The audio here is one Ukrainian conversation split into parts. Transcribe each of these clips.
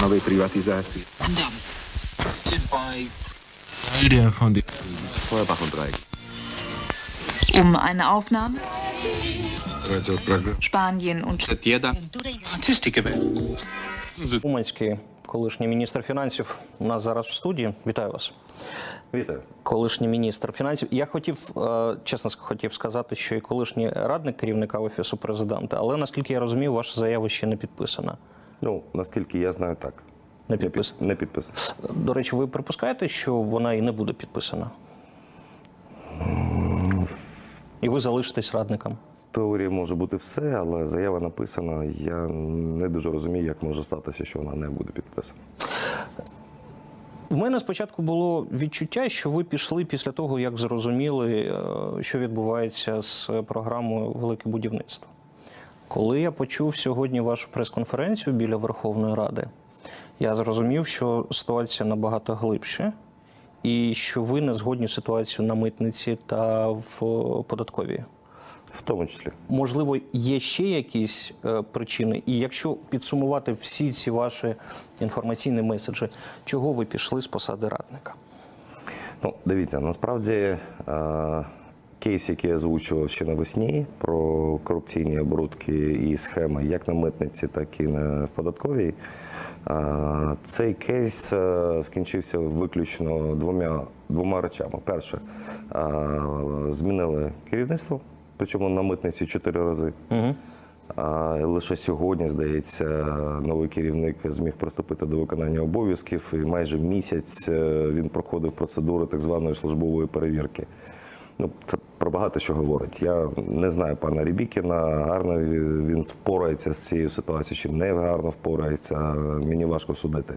novej privatizácii. Um eine Aufnahme Spanien und Уманський, колишній міністр фінансів, у нас зараз в студії. Вітаю вас. Вітаю. Колишній міністр фінансів. Я хотів, е, чесно хотів сказати, що і колишній радник керівника офісу президента, але наскільки я розумію, ваша заява ще не підписана. Ну, наскільки я знаю, так. Не Не, під, підписана. не підписано. До речі, ви припускаєте, що вона і не буде підписана? І ви залишитесь радником. В теорії може бути все, але заява написана. Я не дуже розумію, як може статися, що вона не буде підписана. В мене спочатку було відчуття, що ви пішли після того, як зрозуміли, е, що відбувається з програмою Велике будівництво. Коли я почув сьогодні вашу прес-конференцію біля Верховної Ради, я зрозумів, що ситуація набагато глибше, і що ви не згодні з ситуацією на митниці та в податковій. В тому числі. Можливо, є ще якісь е, причини, і якщо підсумувати всі ці ваші інформаційні меседжі, чого ви пішли з посади радника? Ну, дивіться, насправді е, кейс, який я озвучував ще навесні, про корупційні оборудки і схеми як на митниці, так і на в податковій. Цей кейс е, скінчився виключно двома, двома речами. Перше, е, змінили керівництво, причому на митниці чотири рази. Угу. Лише сьогодні, здається, новий керівник зміг приступити до виконання обов'язків, і майже місяць е, він проходив процедури так званої службової перевірки. Ну, це про багато що говорить. Я не знаю пана Рібікіна, гарно він впорається з цією ситуацією, чи не гарно впорається. Мені важко судити.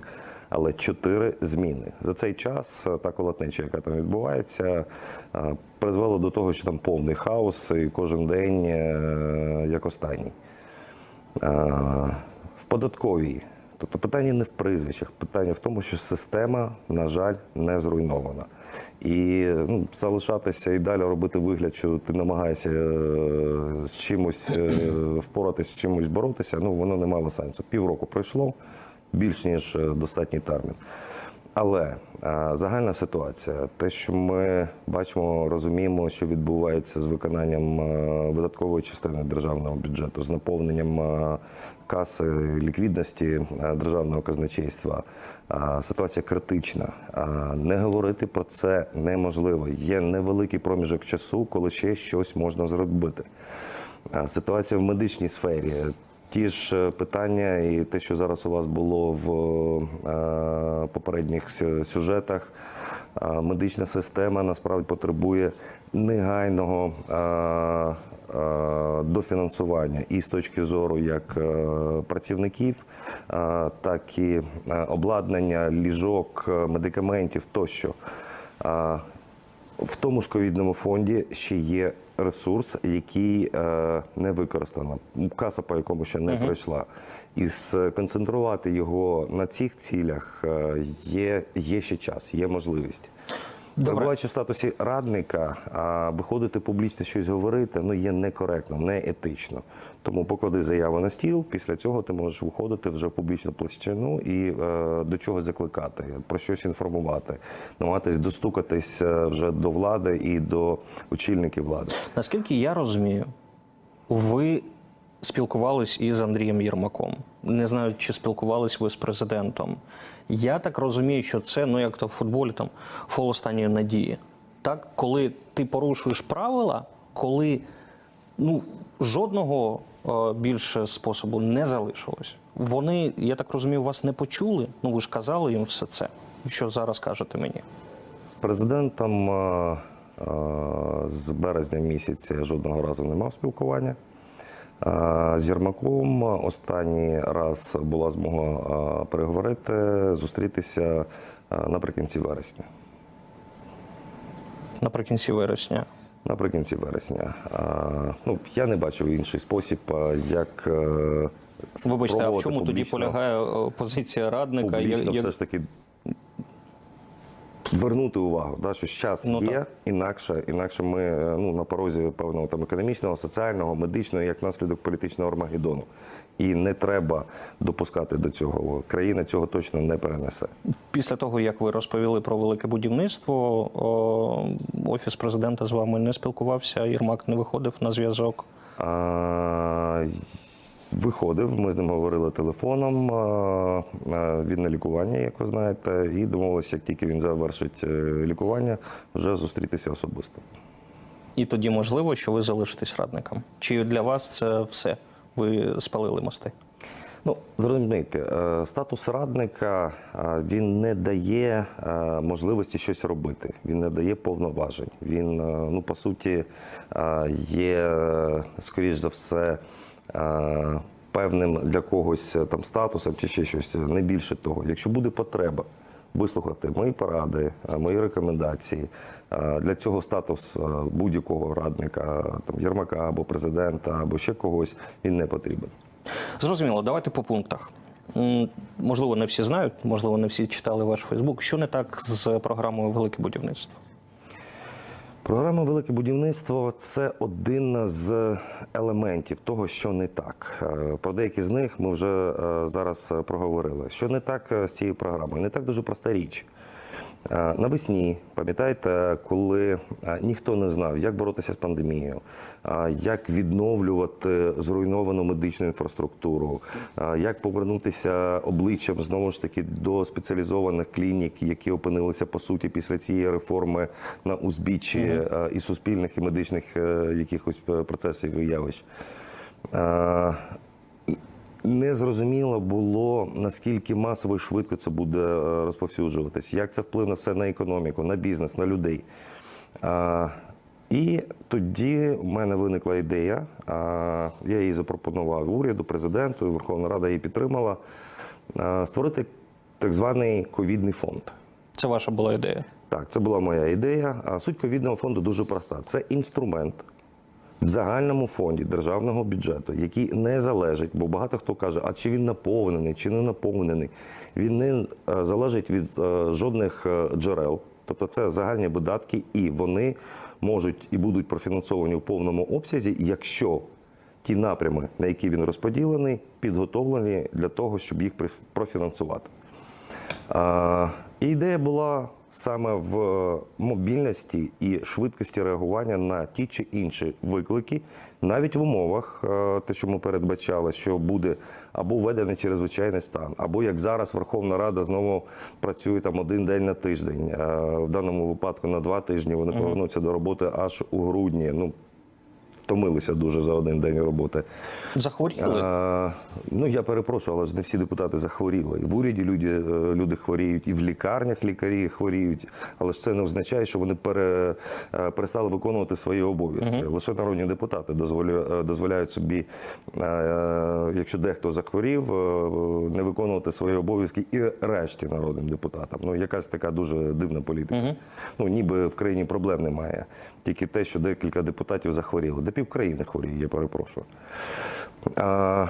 Але чотири зміни за цей час е, та колотнеча, яка там відбувається, е, призвела до того, що там повний хаос, і кожен день е, як останній. В податковій. Тобто питання не в прізвищах, питання в тому, що система, на жаль, не зруйнована. І ну, залишатися і далі робити вигляд, що ти намагаєшся е, з чимось е, впоратися, з чимось боротися, ну воно не мало сенсу. Півроку пройшло, більш ніж е, достатній термін. Але е, загальна ситуація, те, що ми бачимо, розуміємо, що відбувається з виконанням е, видаткової частини державного бюджету, з наповненням е, каси ліквідності державного казначейства. Ситуація критична. Не говорити про це неможливо. Є невеликий проміжок часу, коли ще щось можна зробити. Ситуація в медичній сфері. Ті ж е, питання, і те, що зараз у вас було в е, попередніх сюжетах, е, медична система насправді потребує негайного дофінансування і з точки зору як працівників, так і обладнання, ліжок, медикаментів тощо. В тому ж ковідному фонді ще є ресурс, який е, не використано. Каса, по якому ще не пройшла. І сконцентрувати його на цих цілях е, є, є ще час, є можливість. Перебуваючи в статусі радника, а виходити публічно щось говорити ну є некоректно, не етично. Тому поклади заяву на стіл. Після цього ти можеш виходити вже в публічну площину і е, до чогось закликати, про щось інформувати, намагатись достукатись е, вже до влади і до очільників влади. Наскільки я розумію, ви спілкувались із Андрієм Єрмаком. Не знаю, чи спілкувались ви з президентом. Я так розумію, що це, ну як то в футболі, там фол останньої надії. Так, коли ти порушуєш правила, коли ну, жодного е, більше способу не залишилось. Вони, я так розумію, вас не почули. Ну ви ж казали їм все це, що зараз кажете мені. З президентом е, е, з березня місяця жодного разу не мав спілкування. Е, З Єрмаком останній раз була змога е, переговорити, зустрітися е, наприкінці вересня. Наприкінці вересня. Наприкінці вересня. Ну, я не бачив інший спосіб, як. Вибачте, а в чому тоді полягає позиція радника? Публічно я- все ж таки вернути увагу, да, що час Ну, є, так. інакше, інакше ми е, ну, на порозі певного там економічного, соціального, медичного, як наслідок політичного армагеддону. І не треба допускати до цього. Країна цього точно не перенесе. Після того, як ви розповіли про велике будівництво, офіс президента з вами не спілкувався, Єрмак не виходив на зв'язок. А, Виходив, ми з ним говорили телефоном. Він на лікуванні, як ви знаєте, і домовилися, як тільки він завершить е, лікування, вже зустрітися особисто. І тоді можливо, що ви залишитесь радником. Чи для вас це все? Ви спалили мости? Ну, зрозумійте, е, статус радника е, він не дає можливості щось робити. Він не дає повноважень. Він, ну, по суті, є, скоріш за все, певним для когось е, там статусом чи ще щось. Не більше того. Якщо буде потреба вислухати мої поради, е, мої рекомендації. Е, Для цього статус е, будь-якого радника, там Єрмака або президента, або ще когось, він не потрібен. Зрозуміло, давайте по пунктах. Можливо, не всі знають, можливо, не всі читали ваш Фейсбук. Що не так з програмою Велике будівництво? Програма Велике будівництво це один з елементів того, що не так. Е, Про деякі з них ми вже е, зараз проговорили. Що не так е, з цією програмою? Не так дуже проста річ. Навесні, пам'ятаєте, коли ніхто не знав, як боротися з пандемією, як відновлювати зруйновану медичну інфраструктуру, як повернутися обличчям знову ж таки до спеціалізованих клінік, які опинилися по суті після цієї реформи на узбіччі і суспільних, і медичних е, якихось е, процесів і явищ. Не зрозуміло було, наскільки масово і швидко це буде е, розповсюджуватись, як це вплине все на економіку, на бізнес, на людей. А, і тоді в мене виникла ідея, а, я її запропонував уряду, президенту, і Верховна Рада її підтримала, а, створити так званий ковідний фонд. Це ваша була ідея. Так, це була моя ідея. А суть ковідного фонду дуже проста: це інструмент в загальному фонді державного бюджету, який не залежить, бо багато хто каже, а чи він наповнений, чи не наповнений. Він не е, залежить від е, жодних е, джерел. Тобто це загальні видатки, і вони можуть і будуть профінансовані в повному обсязі, якщо ті напрями, на які він розподілений, підготовлені для того, щоб їх проф- профінансувати. І ідея була саме в е, мобільності і швидкості реагування на ті чи інші виклики, навіть в умовах, е, те, що ми передбачали, що буде або введений чрезвичайний стан, або як зараз Верховна Рада знову працює там один день на тиждень. е, В даному випадку на два тижні вони повернуться до роботи аж у грудні. Ну, втомилися дуже за один день роботи. Захворіли? А, ну я перепрошую, але ж не всі депутати захворіли. І в уряді люди, е, люди хворіють, і в лікарнях лікарі хворіють. Але ж це не означає, що вони пере, е, перестали виконувати свої обов'язки. Лише народні депутати дозволю, е, дозволяють собі, якщо дехто захворів, не виконувати свої обов'язки і решті народним депутатам. Ну якась така дуже дивна політика. Ну ніби в країні проблем немає. Тільки те, що декілька депутатів захворіли. Півкраїни хворіє, я перепрошую. А,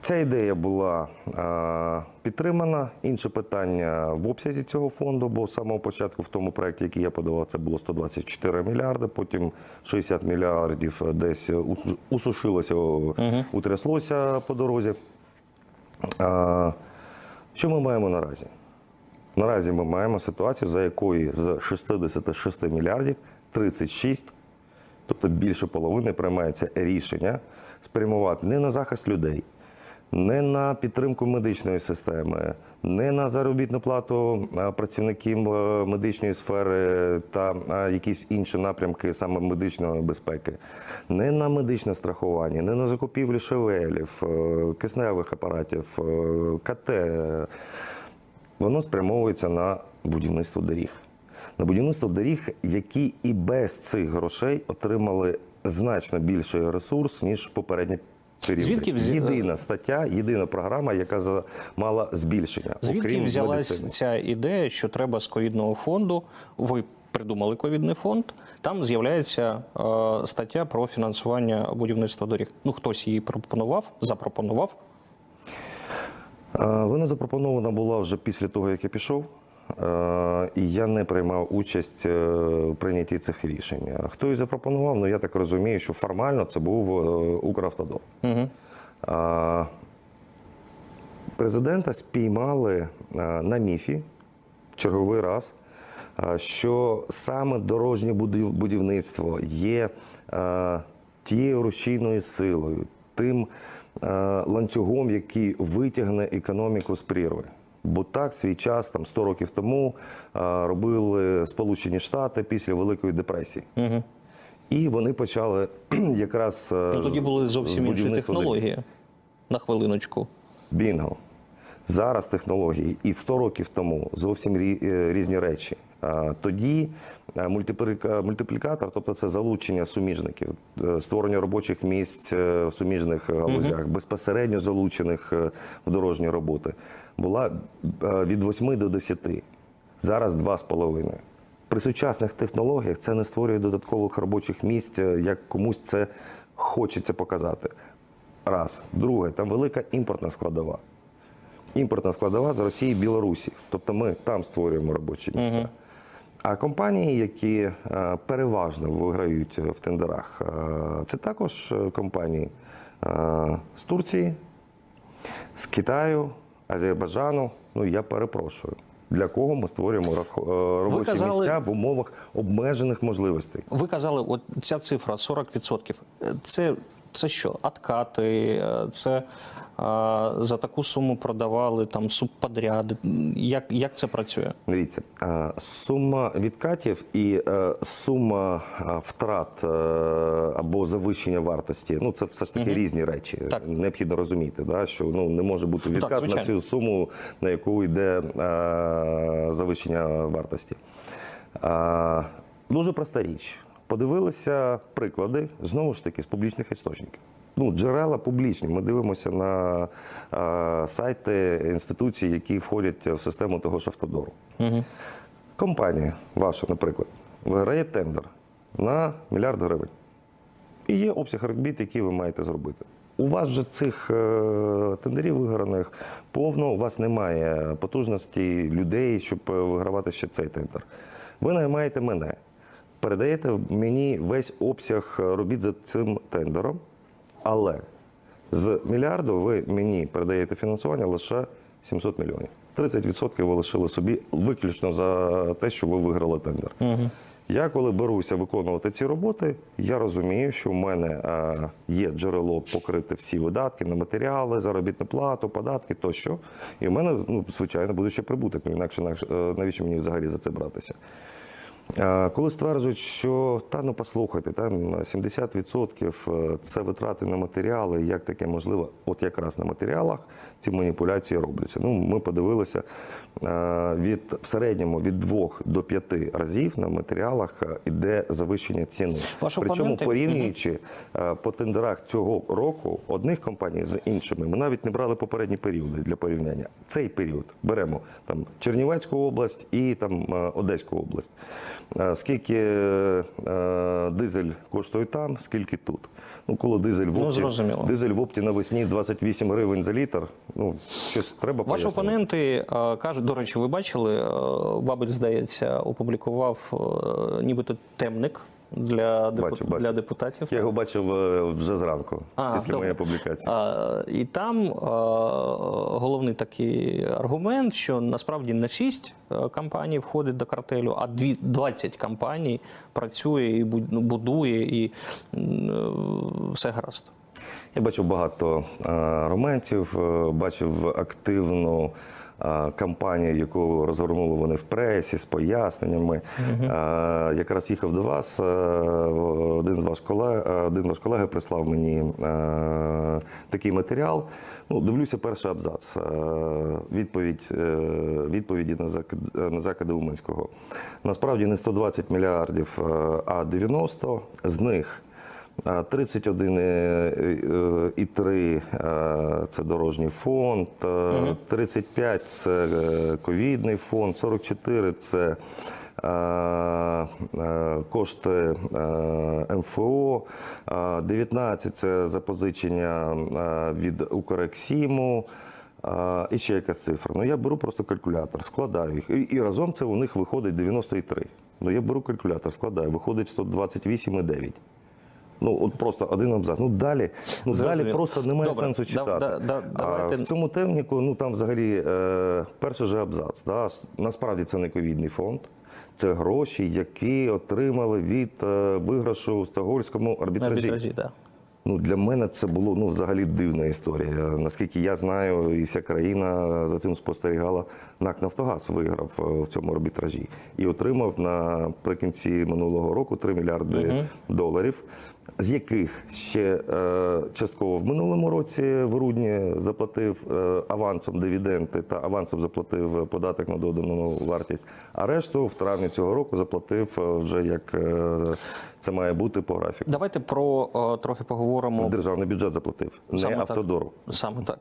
Ця ідея була а, підтримана. Інше питання в обсязі цього фонду, бо з самого початку в тому проєкті, який я подавав, це було 124 мільярди, потім 60 мільярдів десь ус- усушилося, утряслося по дорозі. А, що ми маємо наразі? Наразі ми маємо ситуацію, за якої з 66 мільярдів 36 тобто більше половини приймається рішення спрямувати не на захист людей, не на підтримку медичної системи, не на заробітну плату е, працівників е, медичної сфери та е, якісь інші напрямки саме медичної безпеки, не на медичне страхування, не на закупівлю шевелів, кисневих апаратів, КТ. Воно спрямовується на будівництво доріг. На будівництво доріг, які і без цих грошей отримали значно більший ресурс, ніж попередні періоди. Звідки взя- Єдина стаття, єдина програма, яка мала збільшення. Звідки окрім взялась медицини. ця ідея, що треба з ковідного фонду? Ви придумали ковідний фонд. Там з'являється е, стаття про фінансування будівництва доріг. Ну хтось її пропонував, запропонував. А, Вона запропонована була вже після того, як я пішов. Е, і я не приймав участь е, в прийнятті цих рішень. Хто і запропонував? Ну я так розумію, що формально це був е, Укравтодор. Угу. Президента спіймали на міфі черговий раз, що саме дорожнє будівництво є тією рушійною силою, тим ланцюгом, який витягне економіку з прірви. Бо так свій час, там 100 років тому, робили Сполучені Штати після Великої депресії. Угу. І вони почали якраз е, Ну, тоді були зовсім інші технології технології. На хвилиночку. Бінго. Зараз технології і 100 років тому зовсім е, різні речі. Тоді е, мультиплікатор, тобто це залучення суміжників, е, створення робочих місць е, в суміжних галузях, безпосередньо залучених е, в дорожні роботи, була е, від 8 до 10. Зараз 2,5. При сучасних технологіях це не створює додаткових робочих місць, е, як комусь це хочеться показати. Раз. Друге, там велика імпортна складова. Імпортна складова з Росії і Білорусі. Тобто ми там створюємо робочі місця. А компанії, які е, переважно виграють в тендерах, е, це також е, компанії з Турції, з Китаю, Азербайджану. Ну я перепрошую. Для кого ми створюємо робочі казали- місця в умовах обмежених можливостей? Ви казали, от ця цифра 40%. Е, Це, це що? Откати, е, це а, за таку суму продавали там субподряди. Як, як це працює? Дивіться, е, сума відкатів і е, сума е, втрат е, або завищення вартості ну це все ж таки різні речі. Так. Необхідно розуміти, да, що ну не може бути Ну, так, відкат на звичайно. всю суму, на яку йде е, завищення вартості. Е, дуже проста річ. Подивилися приклади знову ж таки з публічних істочників. Ну, джерела публічні. Ми дивимося на е, сайти інституцій, які входять в систему того ж автодору. Компанія ваша, наприклад, виграє тендер на мільярд гривень. І є обсяг робіт, які ви маєте зробити. У вас же цих е, тендерів виграних повно, у вас немає потужності людей, щоб е, вигравати ще цей тендер. Ви наймаєте мене, передаєте мені весь обсяг е, робіт за цим тендером, але з мільярду ви мені передаєте фінансування лише 700 мільйонів. 30% ви лишили собі виключно за те, що ви виграли тендер. Я коли беруся виконувати ці роботи, я розумію, що в мене е, є джерело покрити всі видатки на матеріали, заробітну плату, податки тощо. І в мене, ну, звичайно, буде ще прибуток. Інакше інакше, е, навіщо мені взагалі за це братися? Е, Коли стверджують, що та ну послухайте, там 70% це витрати на матеріали, як таке можливо, от якраз на матеріалах ці маніпуляції робляться. Ну, ми подивилися е, від в середньому від 2 до 5 разів на матеріалах е, іде завищення ціни. Ваші Причому порівнюючи е, по тендерах цього року одних компаній з іншими, ми навіть не брали попередні періоди для порівняння. Цей період беремо там Чернівецьку область і там е, Одеську область. Е, Скільки е, дизель коштує там, скільки тут. Ну, коли дизель в Ну, опті, ну, дизель в опті навесні 28 гривень за літр. Ну, щось треба Ваші пояснити. опоненти е, кажуть, до речі, ви бачили, Бабель, здається, опублікував нібито темник для, депу- Бачу, бачу. для депутатів. Я його бачив е, вже зранку, А, після добре. моєї публікації. А, і там е, головний такий аргумент, що насправді не 6 компаній входить до картелю, а дві- 20 компаній працює і ну, будує, і е, все гаразд. Я бачив багато аргументів, бачив активну кампанію, яку розгорнули вони в пресі з поясненнями. Е, Якраз їхав до вас. Один з ваш колег, один ваш колега прислав мені такий матеріал. Ну, дивлюся, перший абзац. Відповідь, е, відповіді на закид, на закиди Уманського. Насправді не 120 мільярдів, а 90. З них 31,3 е, це дорожній фонд, е, 35 це е, ковідний фонд, 44 це е, е, кошти е, МФО, е, 19 це запозичення е, від Укрексіму. І ще якась цифра. Ну я беру просто калькулятор, складаю їх. І, і разом це у них виходить 93. Ну я беру калькулятор, складаю, виходить 128,9. Ну, от просто один абзац. Ну далі, ну, далі просто немає Добре, сенсу читати. да- да- а в цьому темніку, ну там взагалі е, перший же абзац. Да? Насправді це не ковідний фонд. Це гроші, які отримали від е, виграшу в Стокгольмському арбітражі. Арбітражі, да. Ну, для мене це було ну, взагалі дивна історія. Наскільки я знаю, і вся країна за цим спостерігала, НАК Нафтогаз виграв е, в цьому арбітражі і отримав наприкінці минулого року 3 мільярди доларів, з яких ще е, частково в минулому році в грудні заплатив е, авансом дивіденди та авансом заплатив податок на додану вартість. А решту в травні цього року заплатив е, вже як е, це має бути по графіку. Давайте про е, трохи поговоримо. Державний бюджет заплатив, не Саме так. автодору. Саме так.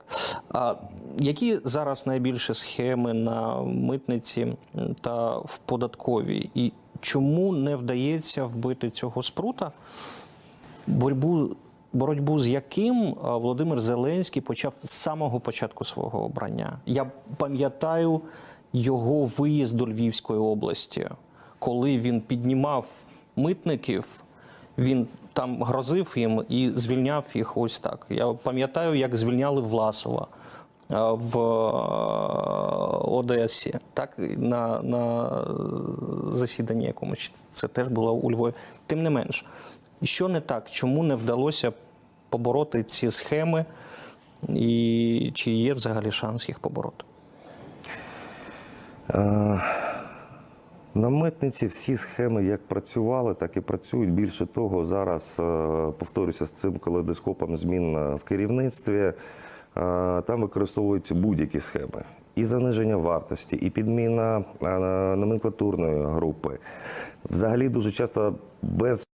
А які зараз найбільше схеми на митниці та в податковій? І чому не вдається вбити цього спрута? Боротьбу, боротьбу з яким Володимир Зеленський почав з самого початку свого обрання. Я пам'ятаю його виїзд до Львівської області, коли він піднімав митників, він там грозив їм і звільняв їх ось так. Я пам'ятаю, як звільняли Власова е, в е, Одесі, так на, на засіданні якомусь це теж було у Львові. Тим не менш, що не так? Чому не вдалося побороти ці схеми, і чи є взагалі шанс їх побороти? На митниці всі схеми як працювали, так і працюють. Більше того, зараз е, повторюся з цим калейдоскопом змін е, в керівництві. е, Там використовуються будь-які схеми. І заниження вартості, і підміна е, номенклатурної групи. Взагалі дуже часто без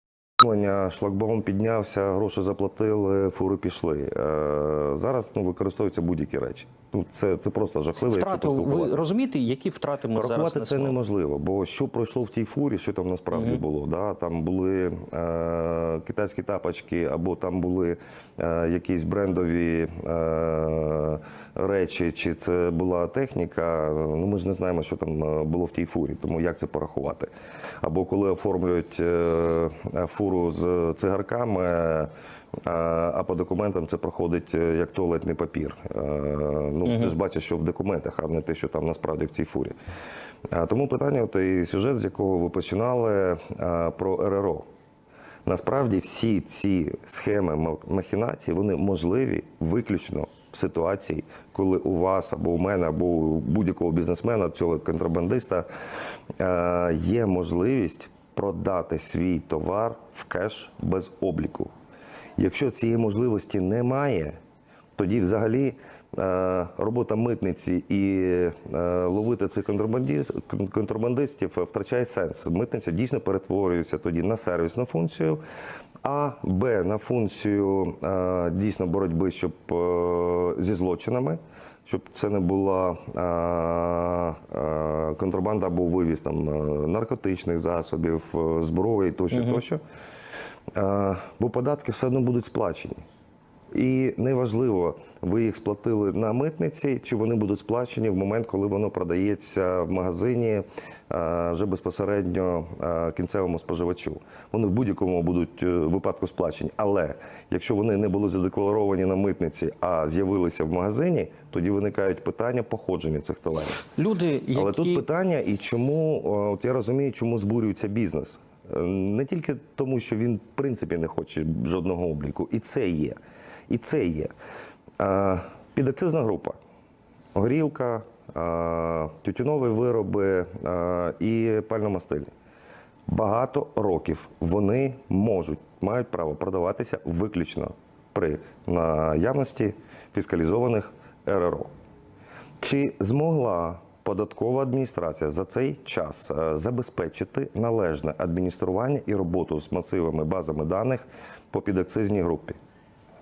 Шлагбаум піднявся, гроші заплатили, фури пішли. Е, зараз ну, використовуються будь-які речі. Ну, це, це просто жахливо. якщо Втрату, ви розумієте, які втрати ми зараз Порахувати це неможливо, бо що пройшло в тій фурі, що там насправді було. Да? Там були е, китайські тапочки, або там були е, якісь брендові е, речі, чи це була техніка. Ну ми ж не знаємо, що там е, було в тій фурі, тому як це порахувати. Або коли оформлюють е, фуру з цигарками. е, А по документам це проходить е, як туалетний папір. Е, Ну, ти ж бачиш, що в документах, а не те, що там насправді в цій фурі. Тому питання, от і сюжет, з якого ви починали, про РРО. Насправді всі ці схеми махінації вони можливі виключно в ситуації, коли у вас або у мене, або у будь-якого бізнесмена, цього контрабандиста є можливість продати свій товар в кеш без обліку. Якщо цієї можливості немає, тоді взагалі е, робота митниці і е, ловити цих контрабандистів втрачає сенс. Митниця дійсно перетворюється тоді на сервісну функцію, а Б на функцію е, дійсно боротьби, щоб зі злочинами. Щоб це не була е, е, контрабанда або вивіз там е, наркотичних засобів, зброї тощо, тощо. Бо податки все одно будуть сплачені. І неважливо, ви їх сплатили на митниці, чи вони будуть сплачені в момент, коли воно продається в магазині е, вже безпосередньо е, кінцевому споживачу. Вони в будь-якому будуть е, випадку сплачені. Але якщо вони не були задекларовані на митниці, а з'явилися в магазині, тоді виникають питання походження цих товарів. Люди, які... Але тут питання, і чому, от я розумію, чому збурюється бізнес. Не тільки тому, що він в принципі не хоче жодного обліку, і це є. І це є. Е, Підакцизна група, горілка, е, тютюнові вироби е, і пальномастильні. Багато років вони можуть, мають право продаватися виключно при наявності фіскалізованих РРО. Чи змогла податкова адміністрація за цей час забезпечити належне адміністрування і роботу з масивами базами даних по підакцизній групі?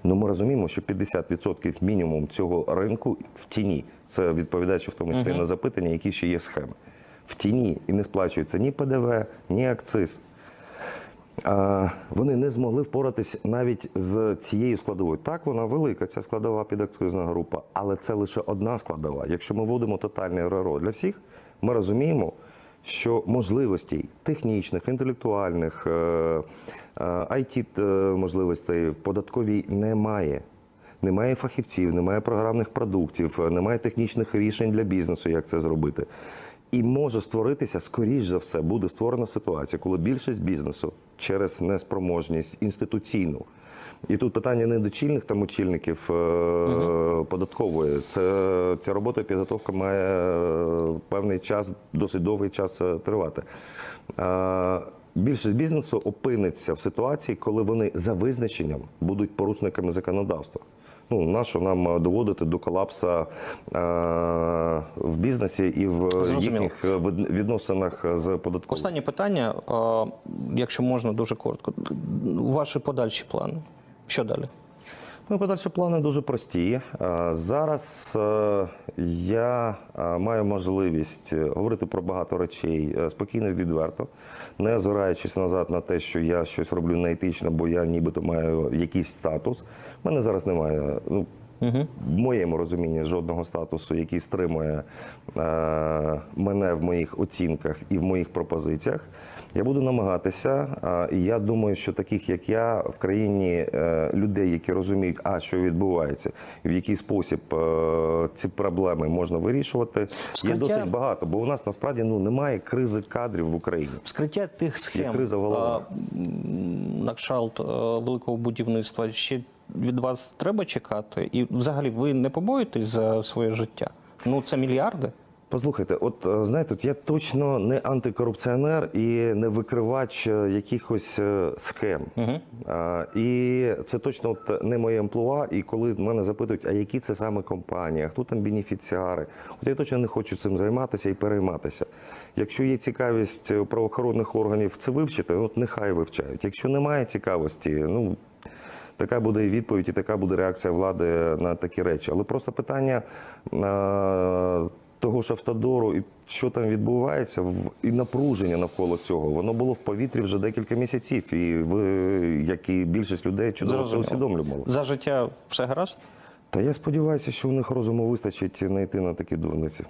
Ну, ми розуміємо, що 50% мінімум цього ринку в тіні. Це відповідаючи в тому числі на запитання, які ще є схеми. В тіні і не сплачується ні ПДВ, ні акциз. а, вони не змогли впоратись навіть з цією складовою. Так, вона велика, ця складова підакцизна група, але це лише одна складова. Якщо ми вводимо тотальний РРО для всіх, ми розуміємо, що можливостей технічних, інтелектуальних, е, е, IT е, можливостей в податковій немає. Немає фахівців, немає програмних продуктів, немає технічних рішень для бізнесу, як це зробити. І може створитися, скоріш за все, буде створена ситуація, коли більшість бізнесу через неспроможність інституційну. І тут питання не до чільних там очільників е, податкової. Це ця робота і підготовка має е, певний час, досить довгий час е, тривати. Більшість бізнесу опиниться в ситуації, коли вони за визначенням будуть порушниками законодавства. Ну, нащо нам е, доводити до колапса е, в бізнесі і в Зрозуміло. їхніх відносинах з податковою? Останнє питання, е, якщо можна дуже коротко. Ваші подальші плани. Що далі? Мої подальші плани дуже прості. Е, Зараз е, я е, маю можливість говорити про багато речей спокійно відверто, не озираючись назад на те, що я щось роблю неетично, бо я нібито маю якийсь статус. У мене зараз немає. Ну, в моєму розумінні жодного статусу, який стримує е, мене в моїх оцінках і в моїх пропозиціях. Я буду намагатися, і я думаю, що таких як я в країні е, людей, які розуміють, а що відбувається, в який спосіб е, ці проблеми можна вирішувати, є досить багато. Бо у нас насправді ну немає кризи кадрів в Україні. Вскриття тих схем криза в на кшалт е, великого будівництва ще від вас треба чекати? І взагалі ви не побоїтесь за своє життя? Ну це мільярди. Послухайте, от е, знаєте, я точно не антикорупціонер і не викривач е, якихось е, схем. А, І це точно от не моє амплуа. І коли мене запитують, а які це саме компанії, а хто там бенефіціари, от я точно не хочу цим займатися і перейматися. Якщо є цікавість у правоохоронних органів це вивчити, от нехай вивчають. Якщо немає цікавості, ну. Така буде і відповідь, і така буде реакція влади на такі речі. Але просто питання того ж автодору і що там відбувається, і напруження навколо цього, воно було в повітрі вже декілька місяців. І ви, як і більшість людей, чудово це усвідомлювало. усвідомлювали. За життя все гаразд? Та я сподіваюся, що у них розуму вистачить не йти на такі дурниці.